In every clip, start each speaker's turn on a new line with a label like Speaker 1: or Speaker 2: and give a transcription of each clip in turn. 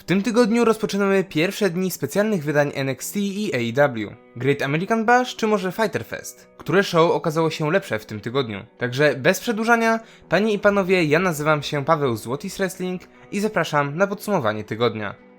Speaker 1: W tym tygodniu rozpoczynamy pierwsze dni specjalnych wydań NXT i AEW. Great American Bash czy może Fighter Fest? Które show okazało się lepsze w tym tygodniu? Także bez przedłużania, panie i panowie, ja nazywam się Paweł Złotis Wrestling i zapraszam na podsumowanie tygodnia.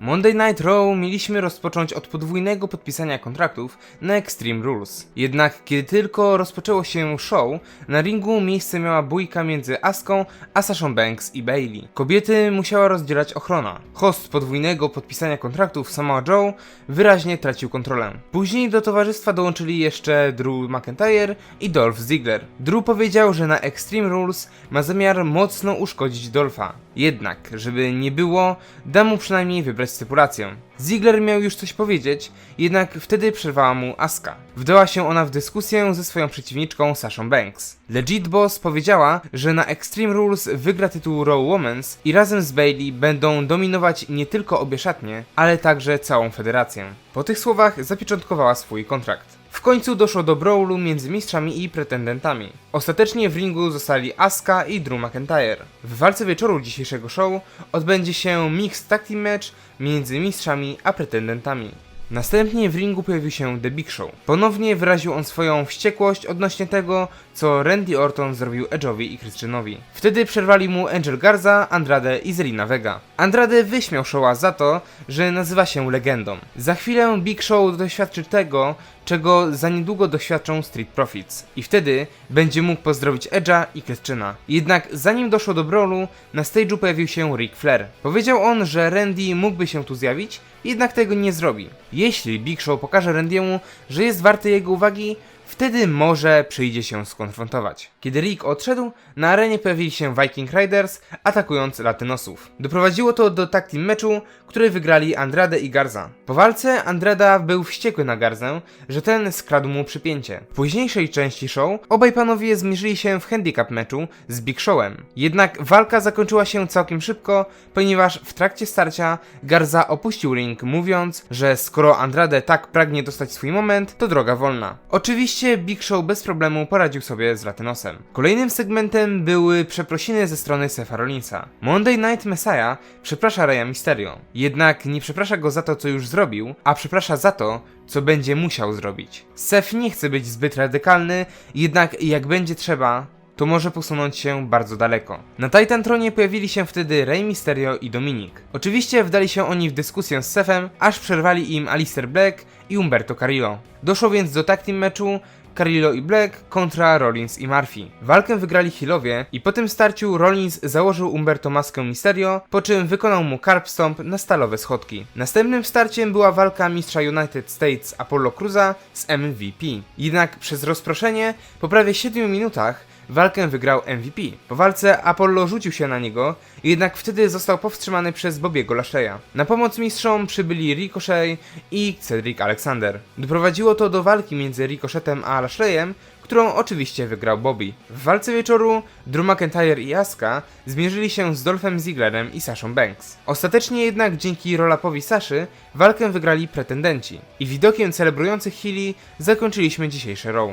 Speaker 1: Monday Night Raw mieliśmy rozpocząć od podwójnego podpisania kontraktów na Extreme Rules. Jednak kiedy tylko rozpoczęło się show, na ringu miejsce miała bójka między Aską a Sashą Banks i Bailey. Kobiety musiała rozdzielać ochrona. Host podwójnego podpisania kontraktów Samoa Joe wyraźnie tracił kontrolę. Później do towarzystwa dołączyli jeszcze Drew McIntyre i Dolph Ziggler. Drew powiedział, że na Extreme Rules ma zamiar mocno uszkodzić Dolpha. Jednak, żeby nie było, da mu przynajmniej wybrać stypulację. Ziggler miał już coś powiedzieć, jednak wtedy przerwała mu Aska. Wdała się ona w dyskusję ze swoją przeciwniczką Sashą Banks. Legit Boss powiedziała, że na Extreme Rules wygra tytuł Raw Women's i razem z Bailey będą dominować nie tylko obie szatnie, ale także całą federację. Po tych słowach zapieczątkowała swój kontrakt. W końcu doszło do brawlu między mistrzami i pretendentami. Ostatecznie w ringu zostali Asuka i Drew McIntyre. W walce wieczoru dzisiejszego show odbędzie się mixed tag team match między mistrzami a pretendentami. Następnie w ringu pojawił się The Big Show. Ponownie wyraził on swoją wściekłość odnośnie tego, co Randy Orton zrobił Edge'owi i Christianowi. Wtedy przerwali mu Angel Garza, Andrade i Zelina Vega. Andrade wyśmiał Showa za to, że nazywa się legendą. Za chwilę Big Show doświadczy tego, czego za niedługo doświadczą Street Profits. I wtedy będzie mógł pozdrowić Edge'a i Christiana. Jednak zanim doszło do brawlu, na stage'u pojawił się Ric Flair. Powiedział on, że Randy mógłby się tu zjawić, jednak tego nie zrobi. Jeśli Big Show pokaże Randy'emu, że jest warty jego uwagi, wtedy może przyjdzie się skonfrontować. Kiedy Rick odszedł, na arenie pojawili się Viking Riders, atakując Latynosów. Doprowadziło to do tag team meczu, który wygrali Andrade i Garza. Po walce Andrada był wściekły na Garzę, że ten skradł mu przypięcie. W późniejszej części show obaj panowie zmierzyli się w handicap meczu z Big Showem. Jednak walka zakończyła się całkiem szybko, ponieważ w trakcie starcia Garza opuścił ring, mówiąc, że skoro Andrade tak pragnie dostać swój moment, to droga wolna. Oczywiście Big Show bez problemu poradził sobie z Latynosem. Kolejnym segmentem były przeprosiny ze strony Sefa Rollinsa. Monday Night Messiah przeprasza Raya Mysterio, jednak nie przeprasza go za to, co już zrobił, a przeprasza za to, co będzie musiał zrobić. Sef nie chce być zbyt radykalny, jednak jak będzie trzeba, to może posunąć się bardzo daleko. Na Titan Tronie pojawili się wtedy Rey Mysterio i Dominik. Oczywiście wdali się oni w dyskusję z Sefem, aż przerwali im Alistair Black i Umberto Carrillo. Doszło więc do team meczu Carrillo i Black kontra Rollins i Murphy. Walkę wygrali Hillowie i po tym starciu Rollins założył Umberto maskę Mysterio, po czym wykonał mu carp stomp na stalowe schodki. Następnym starciem była walka mistrza United States Apollo Cruza z MVP. Jednak przez rozproszenie po prawie 7 minutach Walkę wygrał MVP. Po walce Apollo rzucił się na niego, jednak wtedy został powstrzymany przez Bobiego Lashley'a. Na pomoc mistrzom przybyli Ricochet i Cedric Alexander. Doprowadziło to do walki między Ricochetem a Lashley'em, którą oczywiście wygrał Bobby. W walce wieczoru Drew McIntyre i Asuka zmierzyli się z Dolphem Zigglerem i Sashą Banks. Ostatecznie jednak dzięki roll-upowi Saszy walkę wygrali pretendenci i widokiem celebrujących Healy zakończyliśmy dzisiejsze row.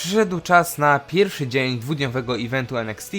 Speaker 1: Przyszedł czas na pierwszy dzień dwudniowego eventu NXT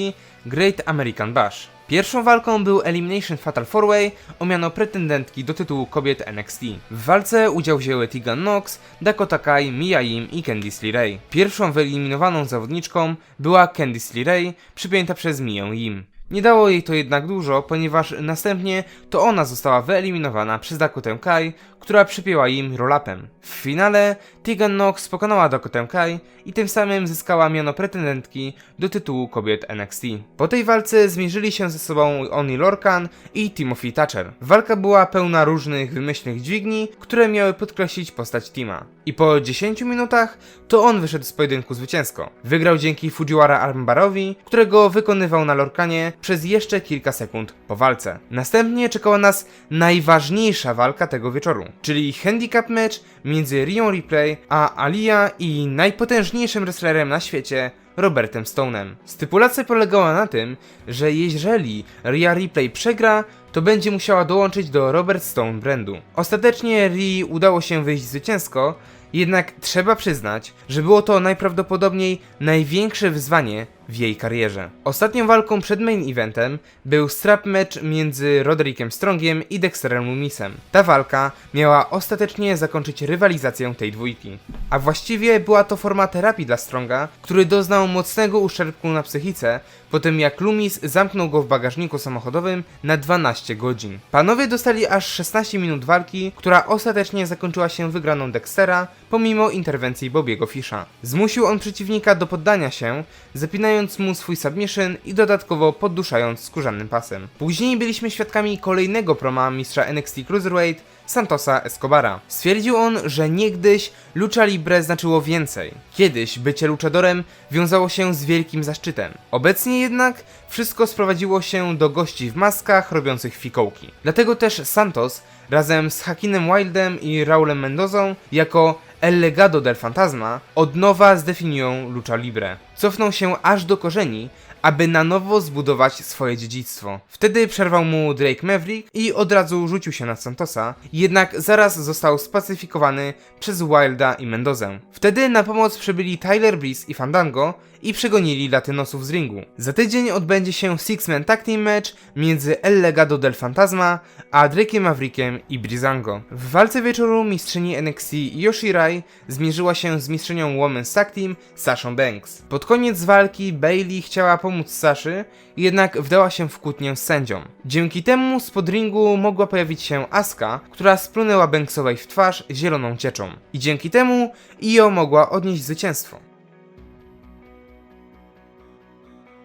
Speaker 1: Great American Bash. Pierwszą walką był Elimination Fatal 4-Way o miano pretendentki do tytułu kobiet NXT. W walce udział wzięły Tegan Knox, Dakota Kai, Mia Yim i Candice LeRae. Pierwszą wyeliminowaną zawodniczką była Candice LeRae, przypięta przez Mię Yim. Nie dało jej to jednak dużo, ponieważ następnie to ona została wyeliminowana przez Dakotę Kai, która przypięła im rollupem. W finale Tegan Knox pokonała Dakotę Kai i tym samym zyskała miano pretendentki do tytułu kobiet NXT. Po tej walce zmierzyli się ze sobą Oni Lorcan i Timothy Thatcher. Walka była pełna różnych wymyślnych dźwigni, które miały podkreślić postać Tima. I po 10 minutach to on wyszedł z pojedynku zwycięsko. Wygrał dzięki Fujiwara Armbarowi, którego wykonywał na Lorkanie przez jeszcze kilka sekund po walce. Następnie czekała nas najważniejsza walka tego wieczoru, czyli handicap match między Rion Ripley a Alia i najpotężniejszym wrestlerem na świecie Robertem Stone'em. Stypulacja polegała na tym, że jeżeli Rhea Ripley przegra, to będzie musiała dołączyć do Robert Stone brandu. Ostatecznie Rhea udało się wyjść zwycięsko, Jednak trzeba przyznać, że było to najprawdopodobniej największe wyzwanie w jej karierze. Ostatnią walką przed main eventem był strap match między Roderickiem Strongiem i Dexterem Lumisem. Ta walka miała ostatecznie zakończyć rywalizację tej dwójki. A właściwie była to forma terapii dla Stronga, który doznał mocnego uszczerbku na psychice po tym jak Loomis zamknął go w bagażniku samochodowym na 12 godzin. Panowie dostali aż 16 minut walki, która ostatecznie zakończyła się wygraną Dextera pomimo interwencji Bobiego Fisha. Zmusił on przeciwnika do poddania się, zapinając mu swój submission i dodatkowo podduszając skórzanym pasem. Później byliśmy świadkami kolejnego proma mistrza NXT Cruiserweight Santosa Escobara. Stwierdził on, że niegdyś lucha libre znaczyło więcej. Kiedyś bycie luchadorem wiązało się z wielkim zaszczytem. Obecnie jednak wszystko sprowadziło się do gości w maskach robiących fikołki. Dlatego też Santos razem z Hakinem Wildem i Raulem Mendozą jako El Legado del Fantasma od nowa zdefiniują lucha libre. Cofną się aż do korzeni, aby na nowo zbudować swoje dziedzictwo. Wtedy przerwał mu Drake Maverick i od razu rzucił się na Santosa, jednak zaraz został spacyfikowany przez Wilda i Mendozę. Wtedy na pomoc przybyli Tyler Breeze i Fandango i przegonili Latynosów z ringu. Za tydzień odbędzie się Six-Man Tag Team Match między El Legado del Fantasma a Drake'em Maverickiem i Brizango. W walce wieczoru mistrzyni NXT Yoshirai zmierzyła się z mistrzynią Women's Tag Team Sashą Banks. Pod koniec walki Bailey chciała pomóc Saszy, jednak wdała się w kłótnię z sędzią. Dzięki temu spod ringu mogła pojawić się Aska, która splunęła Banksowej w twarz zieloną cieczą. I dzięki temu Io mogła odnieść zwycięstwo.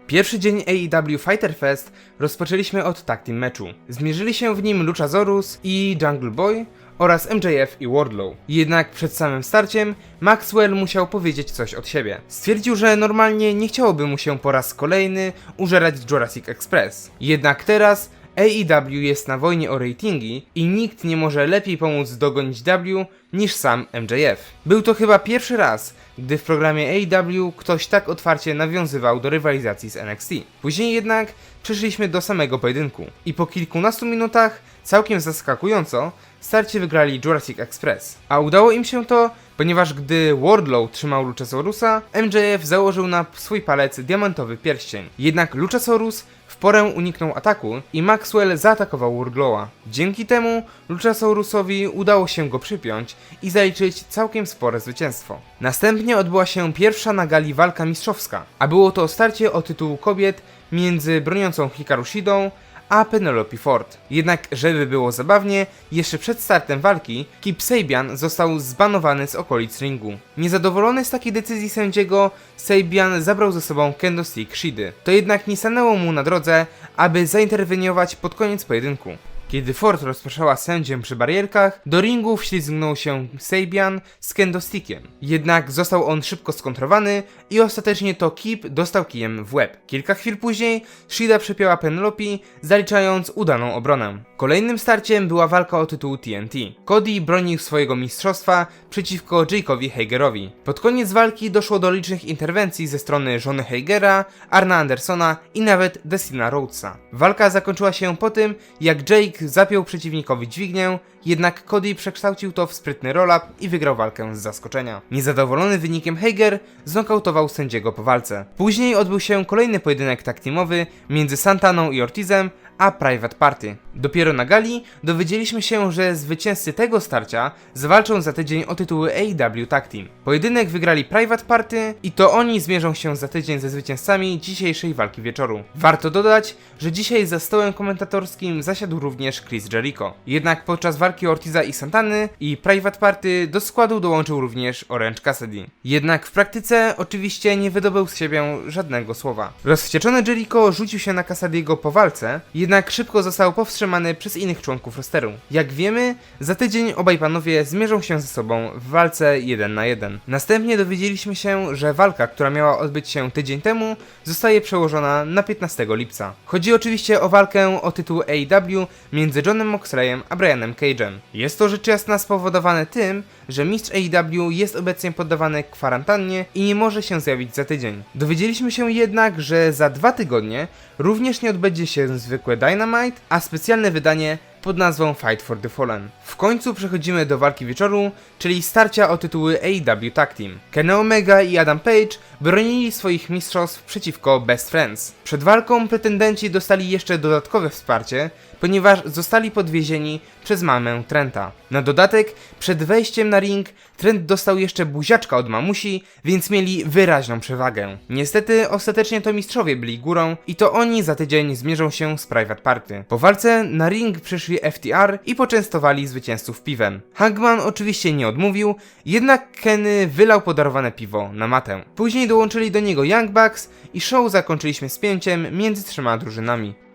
Speaker 1: Pierwszy dzień AEW Fighter Fest rozpoczęliśmy od tag team meczu. Zmierzyli się w nim Luchasaurus i Jungle Boy oraz MJF i Wardlow. Jednak przed samym starciem Maxwell musiał powiedzieć coś od siebie. Stwierdził, że normalnie nie chciałoby mu się po raz kolejny użerać Jurassic Express. Jednak teraz AEW jest na wojnie o ratingi i nikt nie może lepiej pomóc dogonić W niż sam MJF. Był to chyba pierwszy raz, gdy w programie AEW ktoś tak otwarcie nawiązywał do rywalizacji z NXT. Później jednak przeszliśmy do samego pojedynku i po kilkunastu minutach, całkiem zaskakująco, starcie wygrali Jurassic Express. A udało im się to, ponieważ gdy Wardlow trzymał Luchasaurusa, MJF założył na swój palec diamentowy pierścień. Jednak Luchasaurus w porę uniknął ataku i Maxwell zaatakował Wardlowa. Dzięki temu Luchasaurusowi udało się go przypiąć i zaliczyć całkiem spore zwycięstwo. Następnie odbyła się pierwsza na gali walka mistrzowska, a było to starcie o tytuł kobiet między broniącą Hikaru Shidą a Penelope Ford. Jednak, żeby było zabawnie, jeszcze przed startem walki, Kip Sabian został zbanowany z okolic ringu. Niezadowolony z takiej decyzji sędziego, Sabian zabrał ze sobą candlestick Shidy. To jednak nie stanęło mu na drodze, aby zainterweniować pod koniec pojedynku. Kiedy Ford rozpraszała sędzię przy barierkach, do ringu wślizgnął się Sabian z kendo-stickiem. Jednak został on szybko skontrowany i ostatecznie to Kip dostał kijem w łeb. Kilka chwil później Shida przepięła Penelope, zaliczając udaną obronę. Kolejnym starciem była walka o tytuł TNT. Cody bronił swojego mistrzostwa przeciwko Jake'owi Hagerowi. Pod koniec walki doszło do licznych interwencji ze strony żony Hagera, Arna Andersona i nawet Destina Rhodesa. Walka zakończyła się po tym, jak Jake zapiął przeciwnikowi dźwignię, jednak Cody przekształcił to w sprytny roll-up i wygrał walkę z zaskoczenia. Niezadowolony wynikiem Hager znokautował sędziego po walce. Później odbył się kolejny pojedynek tag teamowy między Santaną i Ortizem, a Private Party. Dopiero na gali dowiedzieliśmy się, że zwycięzcy tego starcia zwalczą za tydzień o tytuły AEW Tag Team. Pojedynek wygrali Private Party i to oni zmierzą się za tydzień ze zwycięzcami dzisiejszej walki wieczoru. Warto dodać, że dzisiaj za stołem komentatorskim zasiadł również Chris Jericho. Jednak podczas walki Ortiza i Santany i Private Party do składu dołączył również Orange Cassidy. Jednak w praktyce oczywiście nie wydobył z siebie żadnego słowa. Rozwścieczony Jericho rzucił się na Cassidy'ego po walce, jednak szybko został powstrzymany przez innych członków rosteru. Jak wiemy, za tydzień obaj panowie zmierzą się ze sobą w walce 1 na 1. Następnie dowiedzieliśmy się, że walka, która miała odbyć się tydzień temu, zostaje przełożona na 15 lipca. Chodzi oczywiście o walkę o tytuł AEW między Johnem Moxleyem a Brianem Cage'em. Jest to rzecz jasna spowodowane tym, że mistrz AEW jest obecnie poddawany kwarantannie i nie może się zjawić za tydzień. Dowiedzieliśmy się jednak, że za dwa tygodnie również nie odbędzie się zwykłe Dynamite, a specjalne wydanie pod nazwą Fight for the Fallen. W końcu przechodzimy do walki wieczoru, czyli starcia o tytuły AEW Tag Team. Kenny Omega i Adam Page bronili swoich mistrzostw przeciwko Best Friends. Przed walką pretendenci dostali jeszcze dodatkowe wsparcie, ponieważ zostali podwiezieni przez mamę Trenta. Na dodatek, przed wejściem na ring, Trent dostał jeszcze buziaczka od mamusi, więc mieli wyraźną przewagę. Niestety, ostatecznie to mistrzowie byli górą i to oni za tydzień zmierzą się z Private Party. Po walce na ring przyszli FTR i poczęstowali zwycięzców piwem. Hangman oczywiście nie odmówił, jednak Kenny wylał podarowane piwo na matę. Później dołączyli do niego Young Bucks i show zakończyliśmy spięciem między trzema drużynami.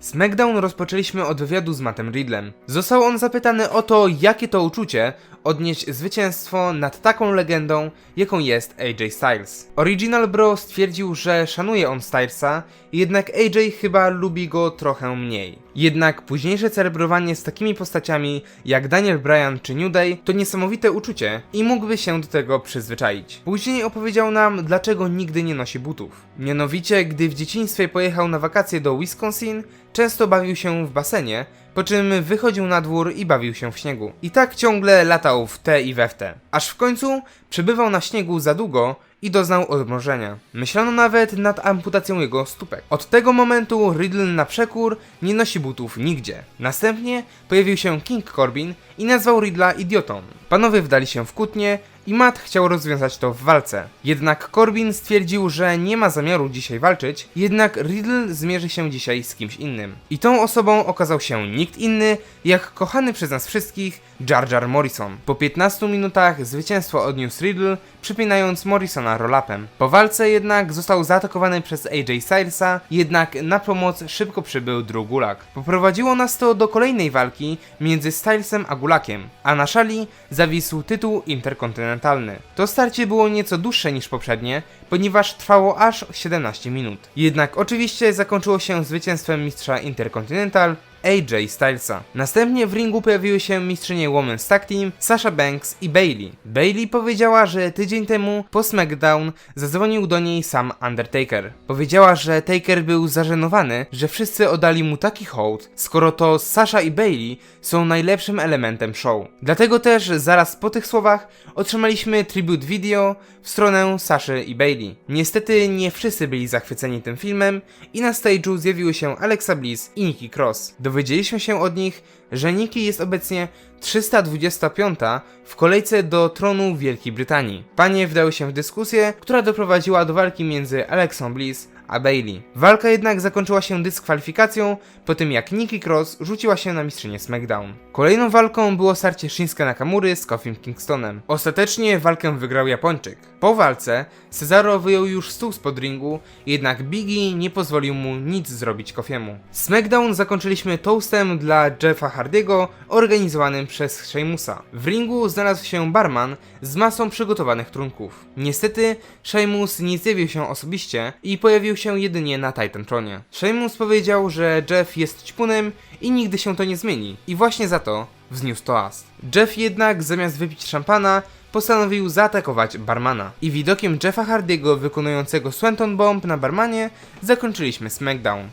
Speaker 1: SmackDown rozpoczęliśmy od wywiadu z Mattem Riddlem. Został on zapytany o to, jakie to uczucie odnieść zwycięstwo nad taką legendą, jaką jest AJ Styles. Original Bro stwierdził, że szanuje on Stylesa, jednak AJ chyba lubi go trochę mniej. Jednak późniejsze celebrowanie z takimi postaciami jak Daniel Bryan czy New Day to niesamowite uczucie i mógłby się do tego przyzwyczaić. Później opowiedział nam, dlaczego nigdy nie nosi butów. Mianowicie, gdy w dzieciństwie pojechał na wakacje do Wisconsin, często bawił się w basenie, po czym wychodził na dwór i bawił się w śniegu. I tak ciągle latał w te i we w te. Aż w końcu przebywał na śniegu za długo i doznał odmrożenia. Myślano nawet nad amputacją jego stópek. Od tego momentu Riddle na przekór nie nosi butów nigdzie. Następnie pojawił się King Corbin i nazwał Riddla idiotą. Panowie wdali się w kłótnię i Matt chciał rozwiązać to w walce. Jednak Corbin stwierdził, że nie ma zamiaru dzisiaj walczyć, jednak Riddle zmierzy się dzisiaj z kimś innym. I tą osobą okazał się nikt inny, jak kochany przez nas wszystkich Jar Jar Morrison. Po 15 minutach zwycięstwo odniósł Riddle, przypinając Morrisona rollupem. Po walce jednak został zaatakowany przez AJ Stylesa, jednak na pomoc szybko przybył Drew Gulak. Poprowadziło nas to do kolejnej walki między Stylesem a Gulakiem, a na szali zawisł tytuł interkontynentalny. To starcie było nieco dłuższe niż poprzednie, ponieważ trwało aż 17 minut. Jednak oczywiście zakończyło się zwycięstwem mistrza Intercontinental AJ Stylesa. Następnie w ringu pojawiły się mistrzynie Women's Tag Team, Sasha Banks i Bailey. Bailey powiedziała, że tydzień temu po SmackDown zadzwonił do niej sam Undertaker. Powiedziała, że Taker był zażenowany, że wszyscy oddali mu taki hołd, skoro to Sasha i Bailey są najlepszym elementem show. Dlatego też zaraz po tych słowach otrzymaliśmy tribute video w stronę Saszy i Bailey. Niestety nie wszyscy byli zachwyceni tym filmem i na stage'u zjawiły się Alexa Bliss i Nikki Cross. Dowiedzieliśmy się od nich, że Nikki jest obecnie 325 w kolejce do tronu Wielkiej Brytanii. Panie wdały się w dyskusję, która doprowadziła do walki między Alexą Bliss a Bailey. Walka jednak zakończyła się dyskwalifikacją po tym jak Nikki Cross rzuciła się na mistrzynię SmackDown. Kolejną walką było starcie Shinsuke Nakamury z Kofi Kingstonem. Ostatecznie walkę wygrał Japończyk. Po walce Cesaro wyjął już stół spod ringu, jednak Biggie nie pozwolił mu nic zrobić Kofiemu. SmackDown zakończyliśmy toastem dla Jeffa Hardiego organizowanym przez Sheamusa. W ringu znalazł się barman z masą przygotowanych trunków. Niestety Sheamus nie zjawił się osobiście i pojawił się jedynie na Titantronie. Sheamus powiedział, że Jeff jest ćpunem i nigdy się to nie zmieni. I właśnie za to wzniósł toast. Jeff jednak zamiast wypić szampana postanowił zaatakować barmana. I widokiem Jeffa Hardiego wykonującego Swanton Bomb na barmanie zakończyliśmy SmackDown.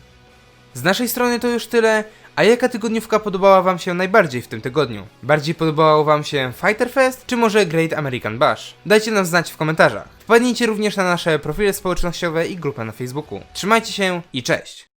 Speaker 1: Z naszej strony to już tyle, a jaka tygodniówka podobała Wam się najbardziej w tym tygodniu? Bardziej podobało Wam się Fighter Fest, czy może Great American Bash? Dajcie nam znać w komentarzach. Wpadnijcie również na nasze profile społecznościowe i grupę na Facebooku. Trzymajcie się i cześć!